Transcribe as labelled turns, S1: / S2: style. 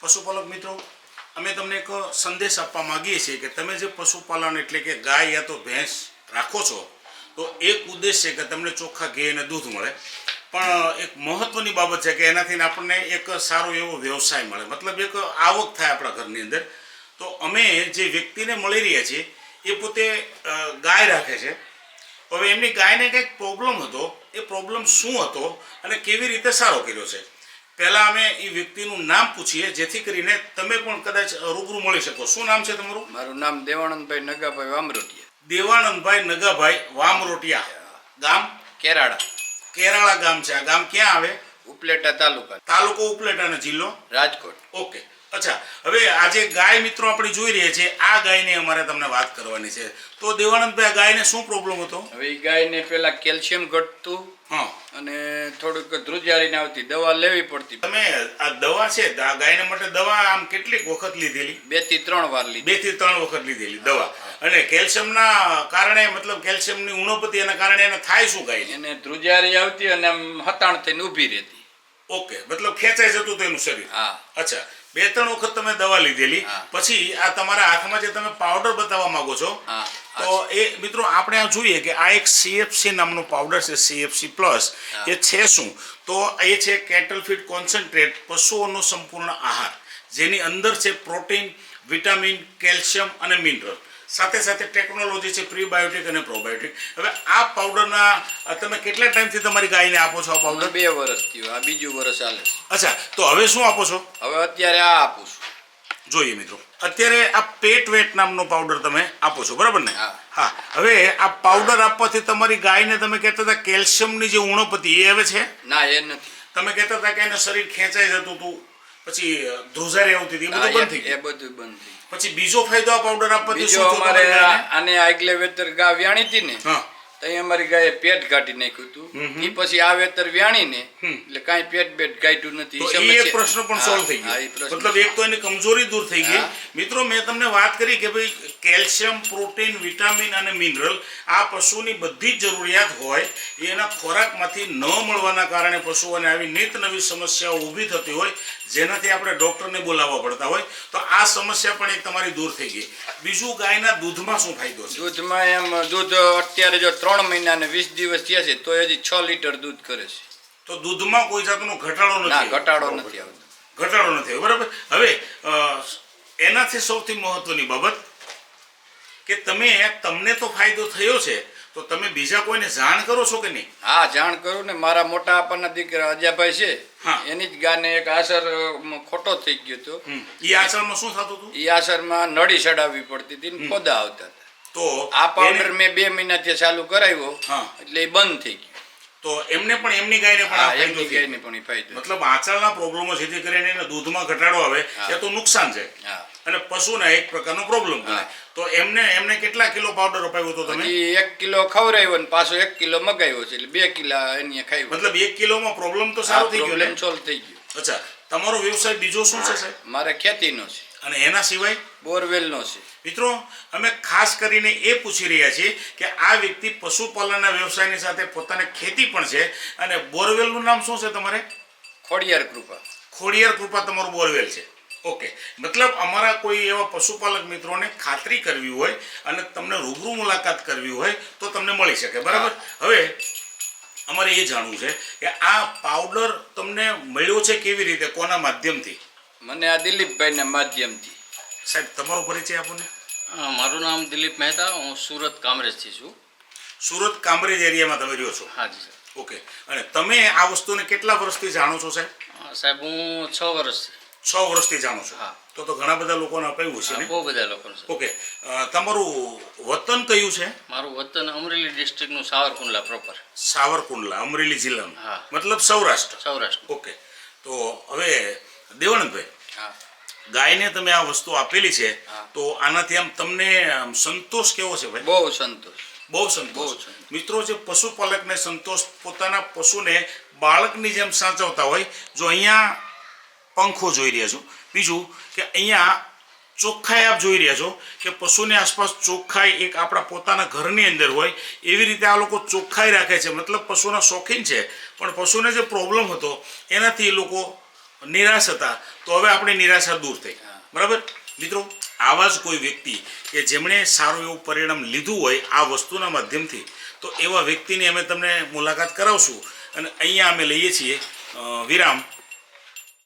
S1: પશુપાલક મિત્રો, અમે તમને એક સંદેશ આપવા માંગીએ છીએ કે તમે જે પશુપાલન એટલે કે ગાય યા તો ભેંસ રાખો છો, તો એક ઉદ્દેશ છે કે તમને ચોખ્ખા ઘી અને દૂધ મળે. પણ એક મહત્વની બાબત છે કે એનાથી આપણને એક સારો એવો વ્યવસાય મળે. મતલબ એક આવક થાય આપણા ઘરની અંદર. તો અમે જે વ્યક્તિને મળી રહ્યા છીએ, એ પોતે ગાય રાખે છે. હવે એમની ગાયને કંઈક પ્રોબ્લેમ હતો, એ પ્રોબ્લેમ શું હતો અને કેવી રીતે સારો કર્યો છે? પહેલાં અમે એ વ્યક્તિનું નામ પૂછીએ જેથી કરીને તમે પણ કદાચ રૂબરૂ મળી શકો. શું નામ છે તમારું?
S2: મારું નામ દેવાનંદભાઈ નગાભાઈ વામરોટિયા.
S1: દેવાનંદભાઈ નગાભાઈ વામરોટિયા. ગામ?
S2: કેરાળા.
S1: કેરાળા ગામ છે. આ ગામ ક્યાં આવે?
S2: ઉપલેટા તાલુકા.
S1: તાલુકો ઉપલેટા અને જિલ્લો?
S2: રાજકોટ.
S1: ઓકે. અચ્છા. હવે આજે ગાય મિત્રો આપણે જોઈ રહ્યા છે આ ગાયની અમારે તમને વાત કરવાની છે. તો દેવાનંદભાઈ આ ગાયને શું પ્રોબ્લેમ હતો?
S2: હવે એ ગાયને પેલા કેલ્શિયમ ઘટતું
S1: હા.
S2: અને થોડુંક ધ્રુજારીને આવતી દવા લેવી પડતી.
S1: તમે આ દવા છે આ ગાયને માટે દવા આમ કેટલીક વખત લીધેલી?
S2: બેથી ત્રણ વાર લીધી.
S1: બેથી ત્રણ વખત લીધેલી દવા. અને કેલ્શિયમના કારણે મતલબ કેલ્શિયમની ઉણપતિ એના કારણે એને થાય શું ગાય
S2: એને ધ્રુજારી આવતી અને આમ હતાણ થઈને ઊભી રહેતી.
S1: ઓકે મતલબ ખેંચાઈ જતું તેનું શરીર.
S2: હા.
S1: અચ્છા બે ત્રણ વખત તમે દવા લીધેલી. પછી આ તમારા હાથમાં જે તમે પાવડર બતાવવા માંગો છો તો એ મિત્રો આપણે આ જોઈએ કે આ એક સીએફસી નામનો પાવડર છે સીએફસી પ્લસ એ છે શું? તો એ છે કેટલ ફીડ કોન્સન્ટ્રેટ પશુઓનો સંપૂર્ણ આહાર જેની અંદર છે પ્રોટીન વિટામિન કેલ્શિયમ અને મિનરલ સાથે સાથે ટેકનોલોજી છે પ્રીબાયોટિક અને પ્રોબાયોટિક હવે આ પાવડરના તમે કેટલા ટાઈમથી તમારી ગાયને આપો છો આ પાવડર
S2: બે વર્ષ થયું આ બીજું વર્ષ ચાલે
S1: અચ્છા તો હવે શું આપો છો?
S2: હવે અત્યારે આ આપું છું.
S1: જોઈએ મિત્રો. અત્યારે આ પેટ વેટ નામનો પાવડર તમે આપો છો બરાબર ને?
S2: હા.
S1: હવે આ પાવડર આપવાથી તમારી ગાયને તમે કહેતા હતા કેલ્શિયમની જે ઉણપતિ એ હવે છે?
S2: ના એ નથી.
S1: તમે કહેતા હતા કે એનું શરીર ખેંચાઈ જતું હતું પછી ધ્રુજારી આવતી હતી એ બધું બંધ થઈ
S2: એ- એ બધું બંધ થઈ
S1: પછી બીજો ફાયદો આ પાવડર આપવાથી શું
S2: અમારે આને આગલે વેતર ગા વ્યાણી હતી ને
S1: હા.
S2: તઈ અમારી ગાય પેટ કાઢી નાખ્યું હતું. એ પછી આ વેતર વ્યાણીને એટલે કાંઈ પેટ બેટ કાઢ્યું નથી.
S1: એ પ્રશ્ન પણ સોલ્વ થઈ ગયો. મતલબ એક તો એની કમજોરી દૂર થઈ ગઈ. મિત્રો મેં તમને વાત કરી કે ભાઈ કેલ્શિયમ પ્રોટીન વિટામિન અને મિનરલ આ પશુની બધી જ જરૂરિયાત હોય એના ખોરાકમાંથી ન મળવાના કારણે પશુઓને આવી નિત નવી સમસ્યાઓ ઊભી થતી હોય જેનાથી આપણે ડૉક્ટરને બોલાવવા પડતા હોય. તો આ સમસ્યા પણ એક તમારી દૂર થઈ ગઈ. બીજું ગાયના દૂધમાં શું ફાયદો છે?
S2: દૂધમાં એમ દૂધ અત્યારે જો ત્રણ મહિના ને વીસ દિવસ થયા છે તો હજી છ લીટર દૂધ કરે છે.
S1: તો દૂધમાં કોઈ જાતનો ઘટાડો
S2: ના
S1: નથી
S2: ઘટાડો નથી આવતો.
S1: ઘટાડો નથી બરાબર. હવે એનાથી સૌથી મહત્વની બાબત કે તમે તમને તો ફાયદો થયો છે તો તમે બીજા કોઈને જાણ કરો છો કે નહીં?
S2: હા જાણ કરું ને. મારા મોટા આપવાના દીકરા અજાભાઈ છે. એની જ ગાને એક આસર ખોટો થઈ ગયો હતો.
S1: એ આસરમાં શું થતું હતું?
S2: એ આસરમાં નળી ચડાવવી પડતી હતી ને ખોદા આવતા
S1: તો
S2: આ પાવડર મેં બે મહિનાથી ચાલુ કરાવ્યો એટલે એ બંધ થઈ ગયો.
S1: તો એમને પણ એમની ગાયને પણ આ ફાયદો
S2: ગાયને પણ ફાયદો
S1: મતલબ આંચળના પ્રોબ્લેમો જેથી કરીને એને દૂધમાં ઘટાડો આવે એ તો નુકસાન છે. અને પશુને એક પ્રકારનો પ્રોબ્લેમ બને. તો એમને એમને કેટલા કિલો પાવડર અપાવ્યો હતો તમે?
S2: એક કિલો ખવડાવ્યો ને પાછો એક કિલો મગાવ્યો છે એટલે બે કિલો એની ખાઈ
S1: મતલબ એક કિલોમાં પ્રોબ્લેમ તો સારો થઈ ગયો
S2: પ્રોબ્લેમ સોલ્વ થઈ ગયો.
S1: અચ્છા. તમારો વ્યવસાય બીજો શું છે સાહેબ
S2: મારે ખેતીનો છે.
S1: અને એના સિવાય?
S2: બોરવેલનો છે.
S1: મિત્રો અમે ખાસ કરીને એ પૂછી રહ્યા છીએ કે આ વ્યક્તિ પશુપાલનના વ્યવસાયની સાથે પોતાને ખેતી પણ છે અને બોરવેલનું નામ શું છે તમારે?
S2: ખોડિયાર કૃપા.
S1: ખોડિયાર કૃપા તમારું બોરવેલ છે. ઓકે. મતલબ અમારા કોઈ એવા પશુપાલક મિત્રોને ખાતરી કરવી હોય અને તમને રૂબરૂ મુલાકાત કરવી હોય તો તમને મળી શકે. બરાબર? હવે અમારે એ જાણવું છે કે આ પાવડર તમને મળ્યો છે કેવી રીતે? કોના માધ્યમથી?
S2: મને આ દિલીપભાઈના માધ્યમથી.
S1: સાહેબ તમારો પરિચય આપો ને.
S3: મારું નામ દિલીપ મહેતા હું સુરત કામરેજથી છું.
S1: સુરત કામરેજ એરિયામાં તમે રહ્યો છો?
S3: હાજી સર
S1: ઓકે. અને તમે આ વસ્તુને કેટલા વર્ષથી જાણો છો સાહેબ?
S3: સાહેબ હું છ વર્ષથી
S1: છ વર્ષથી જાણો છો. તો તો ઘણા બધા લોકોને અપાયું છે
S3: આ
S1: ને?
S3: બહુ બધા લોકોને
S1: ઓકે. તમારું વતન કયું છે?
S3: મારું વતન અમરેલી ડિસ્ટ્રિક્ટનું સાવરકુંડલા પ્રોપર
S1: સાવરકુંડલા અમરેલી જિલ્લાનું.
S3: હા.
S1: મતલબ સૌરાષ્ટ્ર.
S3: સૌરાષ્ટ્ર.
S1: ઓકે. તો હવે દેવાનંદભાઈ
S2: હા.
S1: ગાયને તમે આ વસ્તુ આપેલી છે. તો આનાથી આમ તમને સંતોષ કેવો છે ભાઈ?
S2: બહુ સંતોષ.
S1: બહુ સંતોષ. મિત્રો જે પશુપાલકને સંતોષ પોતાના પશુને બાળકની જેમ સાચવતા હોય જો અહીંયા પંખો જોઈ રહ્યા છો. બીજું કે અહીંયા ચોખ્ખાઈ આપ જોઈ રહ્યા છો કે પશુની આસપાસ ચોખ્ખાઈ એક આપણા પોતાના ઘરની અંદર હોય એવી રીતે આ લોકો ચોખ્ખાઈ રાખે છે. મતલબ પશુના શોખીન છે. પણ પશુને જે પ્રોબ્લેમ હતો એનાથી એ લોકો નિરાશ હતા. તો હવે આપણી નિરાશા દૂર થઈ. બરાબર? મિત્રો આવા જ કોઈ વ્યક્તિ કે જેમણે સારું એવું પરિણામ લીધું હોય આ વસ્તુના માધ્યમથી તો એવા વ્યક્તિની અમે તમને મુલાકાત કરાવશું. અને અહીંયા અમે લઈએ છીએ વિરામ.